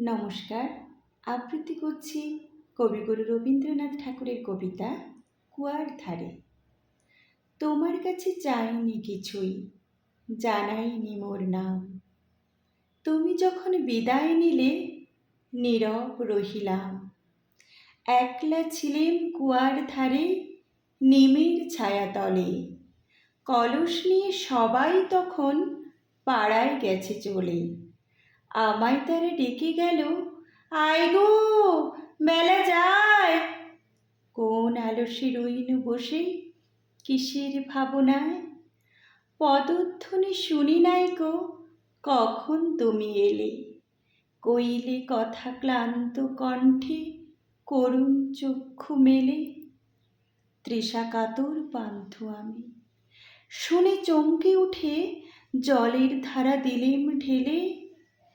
নমস্কার। আবৃত্তি করছি কবিগুরু রবীন্দ্রনাথ ঠাকুরের কবিতা কুয়ার ধারে। তোমার কাছে চাইনি কিছুই, জানাইনি মোর নাম। তুমি যখন বিদায় নিলে, নীরব রহিলাম। একলা ছিলেম কুয়ার ধারে, নিমের ছায়াতলে। কলস নিয়ে সবাই তখন পাড়ায় গেছে চলে। আমায় তারা ডেকে গেল, আয় গো বেলা যায়। কোন আলসে রইনু বসে কিসের ভাবনায়? পদধ্বনি শুনি নাই গো, কখন তুমি এলে? কইলে কথা ক্লান্ত কণ্ঠে, করুণ চক্ষু মেলে। তৃষা কাতর পান্থ আমি। শুনে চমকে উঠে জলের ধারা দিলেম ঢেলে।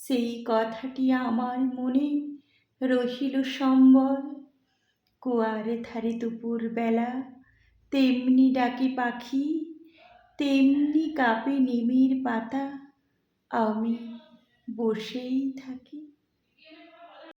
সেই কথাটি আমার মনে রহিল সম্বল। কুয়ারে ধারে দুপুর বেলা তেমনি ডাকি পাখি, তেমনি কাপে নিমির পাতা। আমি বসেই থাকি।